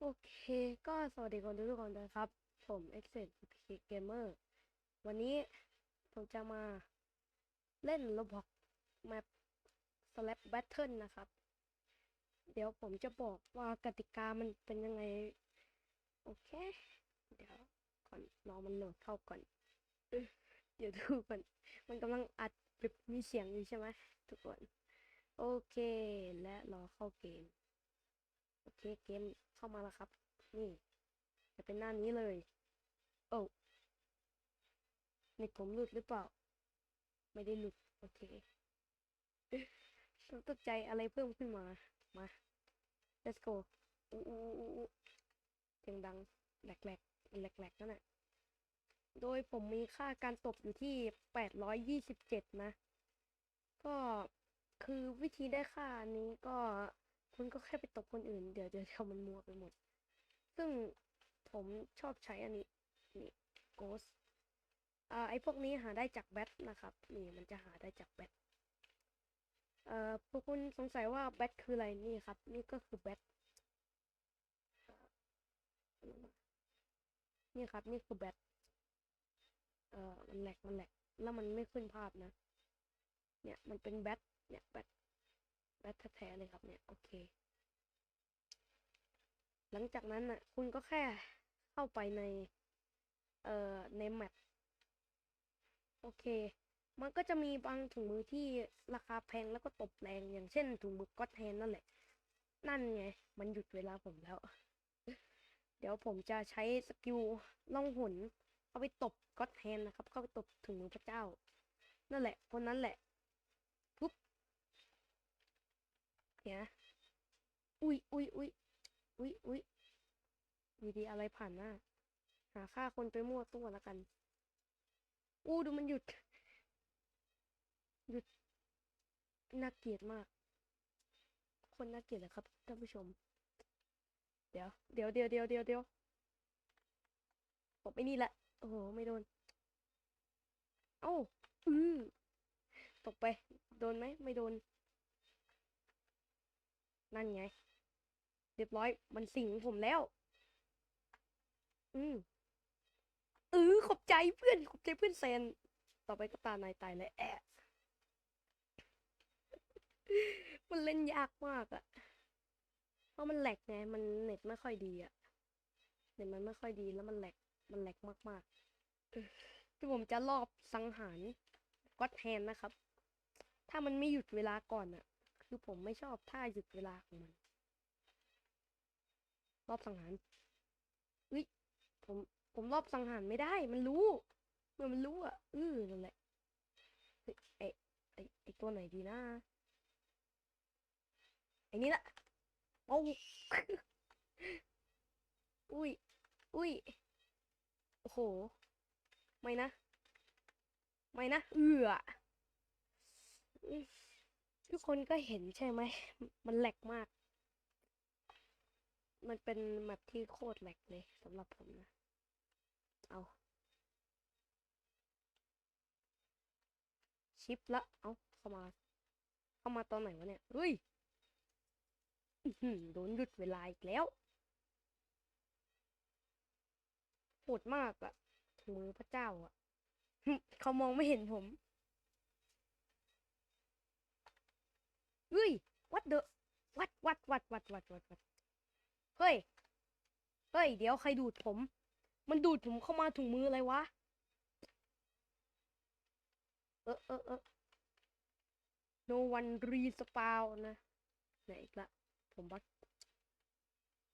โอเค ก็สวัสดีคนทุกคนนะครับ ผม e x e t Gamer วันนี้ผมจะมาเล่น Roblox Map Slap Battle นะครับ เดี๋ยวผมจะบอกว่ากติกามันเป็นยังไง โอเค เดี๋ยวก่อนรอมันโหลดเข้าก่อนเอ้ยเดี๋ยวดูก่อน มันกำลังอัดแบบมีเสียงอยู่ใช่ไหมทุกคน โอเค และรอเข้าเกม โอเคเกมเข้ามาแล้วครับ นี่ จะเป็นหน้านี้เลย โอ้ในผมหลุดหรือเปล่า ไม่ได้หลุด โอเคต้องตกใจอะไรเพิ่มขึ้นมา มา let's go อู้อู้อู้อู้เสียงดังแหลกแหลกแหลกแหลกนั่นแหละโดยผมมีค่าการตบอยู่ที่แปดร้อยยี่สิบเจ็ดนะ ก็คือวิธีได้ค่านี้ก็ คุณก็แค่ไปตบคนอื่น เดี๋ยวเดี๋ยวเดี๋ยวมันมัวไปหมด ซึ่งผมชอบใช้อันนี้ นี่ ghost อ่าไอพวกนี้หาได้จากแบทนะครับ นี่มันจะหาได้จากแบทเอ่อพวกคุณสงสัยว่าแบทคืออะไรนี่ครับ นี่ก็คือแบทนี่ครับ นี่คือแบทเอ่อมันแหลกมันแหลกแล้วมันไม่ขึ้นภาพนะ เนี่ยมันเป็นแบทเนี่ยแบท ทแท้ๆเลยครับเนี่ยโอเค หลังจากนั้นน่ะ คุณก็แค่เข้าไปใน เอ่อในแมปโอเค มันก็จะมีบางถุงมือที่ราคาแพงแล้วก็ตบแรงอย่างเช่นถุงมือก็อตแฮนนั่นแหละ นั่นไง มันหยุดเวลาผมแล้ว เดี๋ยวผมจะใช้สกิลล่องหนเข้าไปตบก็อตแฮนนะครับ เข้าไปตบถุงมือพระเจ้า นั่นแหละคนนั้นแหละ ปุ๊บ เนี่ยนะ อุ้ยอุ้ยอุ้ยอุ้ยอุ้ยอยู่ดีอะไรผ่านหน้า หาค่าคนไปมั่วตัวแล้วกัน อู้ดูมันหยุด หยุด น่าเกลียดมาก คนน่าเกลียดเลยครับท่านผู้ชม เดี๋ยว เดี๋ยวเดี๋ยวเดี๋ยวเดี๋ยวเดี๋ยวผมไอ้นี่แหละ โอ้โห ไม่โดน เอ้า อือตกไป โดนไหม ไม่โดน นั่นไง เรียบร้อยมันสิงผมแล้ว อืมเออขอบใจเพื่อนขอบใจเพื่อนแซน ต่อไปก็ตานายตายแล้วแอะมันเล่นยากมากอะเพราะมันแหลกไง มันเน็ตไม่ค่อยดีอะเน็ตมันไม่ค่อยดีแล้วมันแหลก มันแหลกมากๆที่ผมจะรอบสังหารก็แฮนนะครับ ถ้ามันไม่หยุดเวลาก่อนอะ คือผมไม่ชอบท่าหยุดเวลาของมัน รอบสังหารอุ้ยผมผมรอบสังหารไม่ได้ มันรู้เมื่อมันรู้อะอือนั่นแหละเฮ้ยไอไอไอตัวไหนดีนะไอนี่ละโอ้อุ้ยอุ้ยโอ้โห ไม่นะ ไม่นะ เอือ ทุกคนก็เห็นใช่ไหม มันแหลกมาก มันเป็นแมปที่โคตรแหลกเลยสำหรับผมนะ เอาชิปละ เอาเข้ามา เข้ามาตอนไหนวะเนี่ย เฮ้ยโดนหยุดเวลาอีกแล้วโหดมากอะมือพระเจ้าอะเขามองไม่เห็นผม เฮ้ย what the what what what what what what what เฮ้ย เฮ้ย เดี๋ยวใครดูดผม มันดูดผมเข้ามาถุงมืออะไรวะ เออเออเออ no one respawn นะ ไหนอีกละ ผมบัก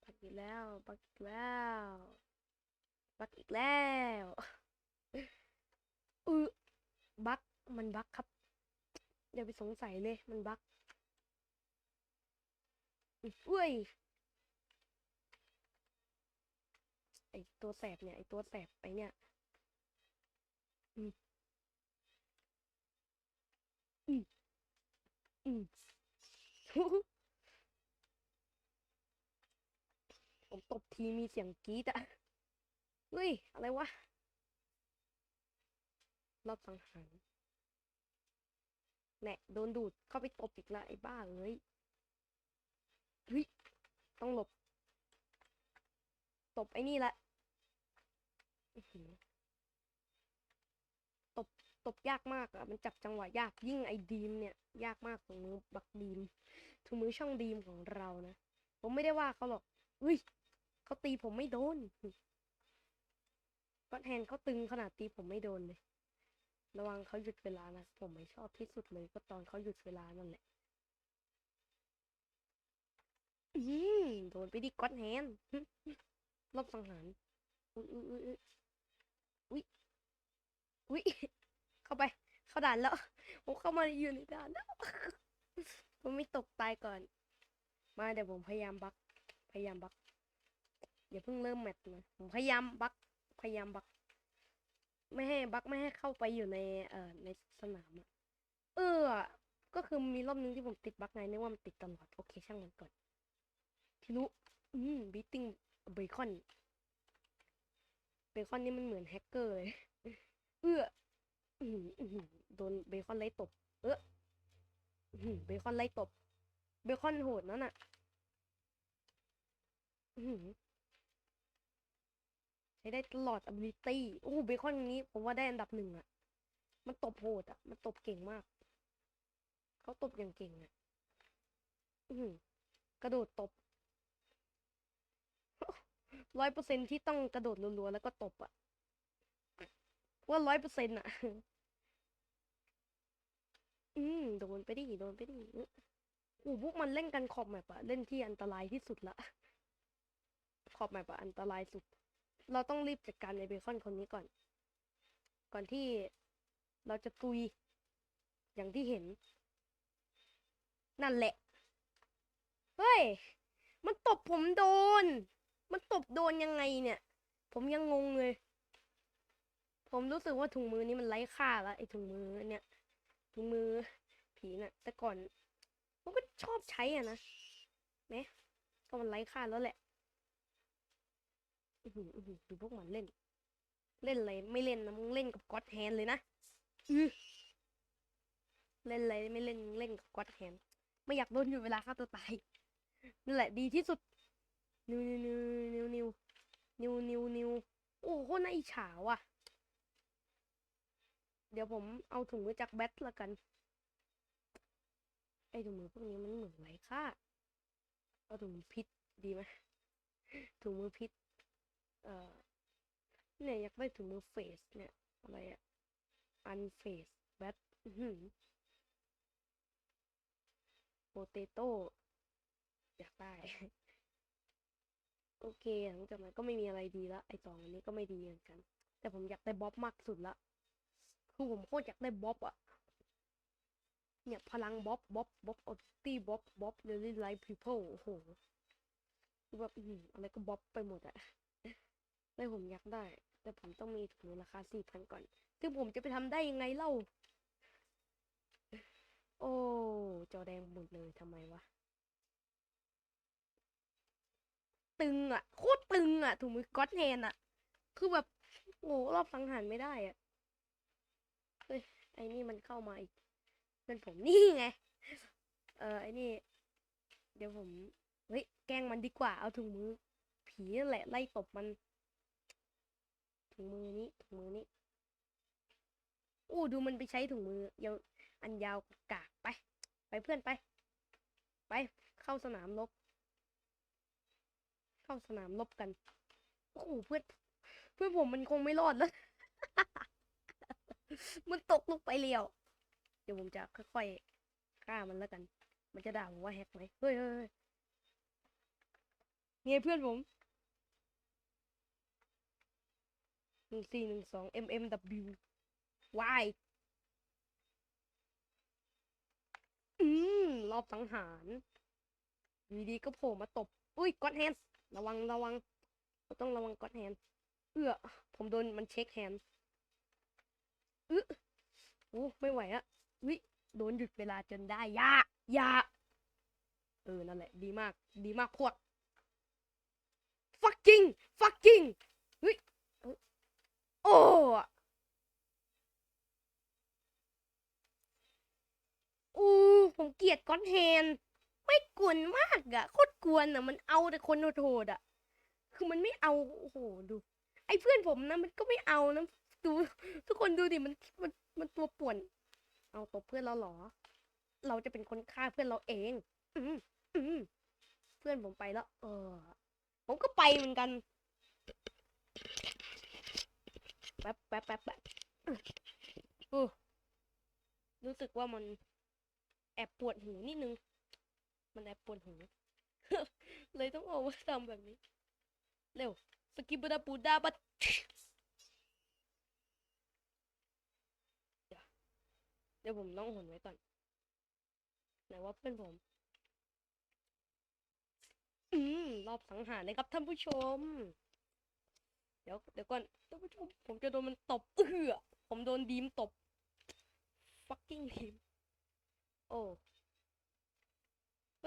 บักอีกแล้ว บักอีกแล้ว บักอีกแล้วเออบักมันบักครับ อย่าไปสงสัยเลย มันบัก อุ้ยไอตัวแสบเนี่ยไอตัวแสบไอเนี่ยอืมอืมอืมผมตบทีมีเสียงกรี๊ดอะเฮ้ย อะไรวะ รอบสังหารแหนะโดนดูดเข้าไปตบอีกละไอ้บ้าเอ้ย เฮ้ยต้องหลบ ตบไอ้นี่ละอื้อหือตบตบยากมากอะมันจับจังหวะยากยิ่งไอ้ดีมเนี่ย ยากมากของมือบักดีมถุงมือช่องดีมของเรานะผมไม่ได้ว่าเขาหรอกอุ้ยเขาตีผมไม่โดนก็แทนเขาตึงขนาดตีผมไม่โดนเลย ระวังเขาหยุดเวลานะผมไม่ชอบที่สุดเลย ก็ตอนเขาหยุดเวลานั่นแหละ โดนไปดิก็อดแฮนรอบสังหารอุ้ยอุ้ยอุ้ยอุ้ยอุ้ยเข้าไปเข้าด่านแล้วผมเข้ามาอยู่ในด่านแล้วผมไม่ตกตายก่อน มาเดี๋ยวผมพยายามบักพยายามบักอย่าเพิ่งเริ่มแมตช์นะผมพยายามบักพยายามบักไม่ให้บักไม่ให้เข้าไปอยู่ในเอ่อในสนามอะเออ ก็คือมีรอบนึงที่ผมติดบักไงนึกว่ามันติดตลอดโอเคช่างมันก่อน ทีรู้อืมบีติ้งเบคอนเบคอนนี่มันเหมือนแฮกเกอร์เลย เอื้อโดนเบคอนไล่ตบ เอื้อเบคอนไล่ตบ เบคอนโหดนั่นน่ะใช้ได้ตลอด ability โอ้เบคอนนี้ผมว่าได้อันดับหนึ่งอะมันตบโหดอะมันตบเก่งมาก เขาตบอย่างเก่งอะอกระโดดตบ ร้อยเปอร์เซ็นที่ต้องกระโดดรัวๆแล้วก็ตบอะว่าร้อยเปอร์เซ็นต์อะอืมโดนไปดิโดนไปดิอื้อโอ้พวกมันเล่นกันขอบแมปอะเล่นที่อันตรายที่สุดละขอบแมปอะอันตรายสุด เราต้องรีบจัดการในเบคอนคนนี้ก่อน ก่อนที่เราจะตุย อย่างที่เห็น นั่นแหละ เฮ้ย มันตบผมโดน มันตบโดนยังไงเนี่ย ผมยังงงเลย ผมรู้สึกว่าถุงมือนี้มันไร้ค่าล้วไอ้ถุงมือเนี่ยถุงมือผีน่ะ แต่ก่อนผมก็ชอบใช้อะนะแม้ก็มันไร้ค่าแล้วแหละอือดูพวกมันเล่น เล่นอะไรไม่เล่นนะมึงเล่นกับก็อดแฮนเลยนะเล่นอะไรไม่เล่นเล่นกับก็อดแฮนไม่อยากโดนอยู่เวลาฆ่าตัวตายนั่นแหละดีที่สุด นิวนิวนิวนิวนิวนิวนิวโอ้โหน่าอิจฉาว่ะ เดี๋ยวผมเอาถุงไว้จากแบทละกัน ไอถุงมือพวกนี้มันเหมือนไรค่าเอาถุงพิษดีไหมถุงมือพิษ เอ่อ เนี่ยอยากได้ถุงมือเฟสเนี่ย อะไรอะอันเฟสแบทโปเตโต้อยากได้ โอเคหลังจากนั้นก็ไม่มีอะไรดีละไอสองอันนี้ก็ไม่ดีเหมือนกัน แต่ผมอยากได้บ๊อบมากสุดละคือผมโคตรอยากได้บ๊อบอะเนี่ยพลังบ๊อบบ๊อบบ๊อบออตี้บ๊อบบ๊อบเรลลี่ไลท์พีเพิลโอ้โหแบบอือะไรก็บ๊อบไปหมดอะแต่ผมอยากได้ แต่ผมต้องมีถุงราคาสี่พันก่อน ซึ่งผมจะไปทำได้ยังไงเล่า โอ้ จอแดงหมดเลยทำไมวะ ตึงอะโคตรตึงอะถุงมือก็อดแฮนอะ คือแบบโง่รอบสังหารไม่ได้อะเฮ้ยไอ้นี่มันเข้ามาอีกเพื่อนผมนี่ไง เออไอ้นี่ เดี๋ยวผมเฮ้ยแกล้งมันดีกว่าเอาถุงมือ ผีนั่นแหละไล่ตบมัน ถุงมือนี้ถุงมือนี้อู้ดูมันไปใช้ถุงมือยาวอันยาวกากไป ไปเพื่อนไป ไปเข้าสนามรบ เข้าสนามรบกัน โอ้โหเพื่อนเพื่อนผมมันคงไม่รอดแล้ว มันตกลงไปเรียว เดี๋ยวผมจะค่อยๆฆ่ามันแล้วกัน มันจะด่าผมว่าแฮกไหมเฮ้ยเฮ้ยเฮ้ยไงเพื่อนผมหนึ่งสี่หนึ่งสอง mmw y อืมรอบสังหารอยู่ดีๆก็โผล่มาตบ อุ้ยก็อดแฮนด์ ระวังระวังเราต้องระวังก็อดแฮนด์เอื้อผมโดนมันเช็คแฮนด์อื้อโอ้ไม่ไหวอะวิโดนหยุดเวลาจนได้ยาอยาเออนั่นแหละ ดีมาก ดีมากโคตร fucking fucking เฮ้ยเอ้ยโอ้อู้ผมเกลียดก้อนแฮน ไม่กวนมากอะโคตรกวนอะมันเอาแต่คนโหดอะคือมันไม่เอาโอ้โหดู ไอ้เพื่อนผมนะมันก็ไม่เอานะดู ทุกคนดูดิมันมันมันตัวป่วน เอาตบเพื่อนเราเหรอ เราจะเป็นคนฆ่าเพื่อนเราเอง อืมอืมเพื่อนผมไปแล้ว เออ ผมก็ไปเหมือนกันแป๊บแป๊บแป๊บแป๊บรู้สึกว่ามันแอบปวดหูนิดนึง มันแอบปวดหูเลยต้องเอามาทำแบบนี้ เร็ว สกิบดาปูดาบัดเดี๋ยวเดี๋ยวผมต้องหนไว้ก่อน ไหนว่าเพื่อนผม อืม รอบสังหารเลยครับท่านผู้ชม เดี๋ยวเดี๋ยวก่อนท่านผู้ชม ผมจะโดนมันตบเอือผมโดนดีมตบ fucking ดีมโอ้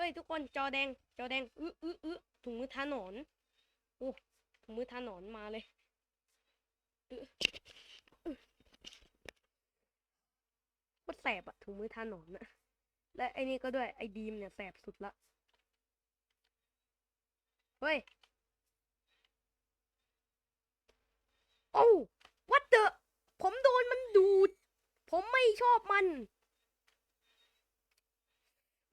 เฮ้ยทุกคนจอแดง จอแดงอื้ออื้ออื้อถุงมือทาหนอนโอ้ถุงมือทาหนอนมาเลยอื้ออื้อโคตรแสบอะถุงมือทาหนอนอะและไอ้นี่ก็ด้วยไอ้ดีมเนี่ยแสบสุดละเฮ้ยโอ้วัดเดอผมโดนมันดูด ผมไม่ชอบมัน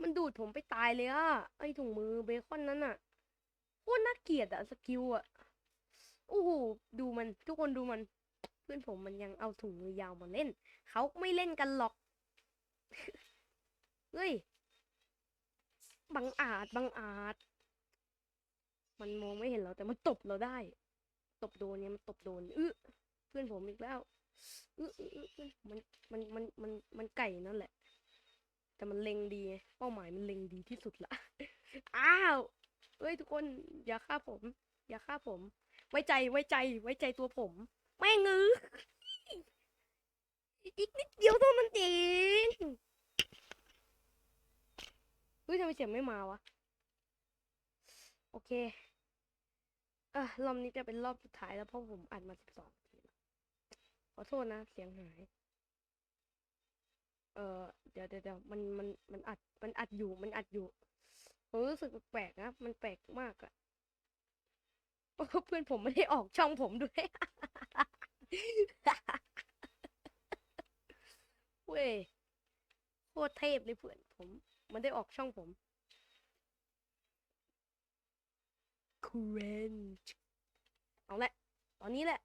มันดูดผมไปตายเลยอะไอถุงมือเบคอนนั้นอะโคตรน่าเกลียดอะสกิลอะโอ้โหดูมันทุกคนดูมัน เพื่อนผมมันยังเอาถุงมือยาวมาเล่น เขาไม่เล่นกันหรอกเฮ้ยบังอาจบังอาจ มันมองไม่เห็นเราแต่มันตบเราได้ ตบโดนเนี่ยมันตบโดนอื้อเพื่อนผมอีกแล้วอื้ออื้ออื้ออมันมันมันมันมันไก่นั่นแหละ แต่มันเล็งดี เป้าหมายมันเล็งดีที่สุดละ อ้าวเฮ้ยทุกคนอย่าฆ่าผม อย่าฆ่าผม ไว้ใจไว้ใจไว้ใจตัวผมแม่งเอออีกนิดเดียวเท่านั้นเองเฮ้ยทำไมเสียงไม่มาวะ โอเคเออรอบนี้จะเป็นรอบสุดท้ายแล้วเพราะผมอัดมาสิบสองทีขอโทษนะ เสียงหาย เออเดี๋ยวเดี๋ยวเดี๋ยวมันมันมันอัดมันอัดอยู่มันอัดอยู่ผมรู้สึกแปลกนะมันแปลกมากอะเพื่อนผมไม่ได้ออกช่องผมด้วย เว้ยโคตรเทพเลยเพื่อนผม มันได้ออกช่องผม cringe เอาละ ตอนนี้แหละ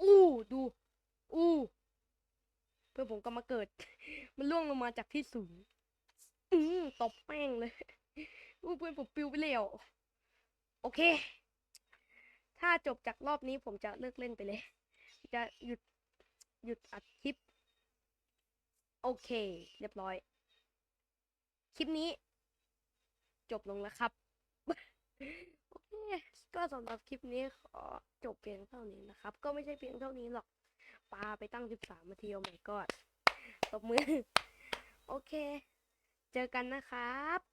อู้ ดู อู้ พื่อนผมก็มาเกิด มันล่วงลงมาจากที่สูงอืมตบแป้งเลยอู้เพื่อนผมปิวไปแล้วโอเค ถ้าจบจากรอบนี้ผมจะเลิกเล่นไปเลย จะหยุดหยุดอัดคลิป โอเค เรียบร้อย คลิปนี้ จบลงแล้วครับ โอเค ก็สำหรับคลิปนี้ขอจบเพียงเท่านี้นะครับ ก็ไม่ใช่เพียงเท่านี้หรอก ปาไปตั้ง 13นาทีโอ้ my god ตบมือ โอเค เจอกันนะครับ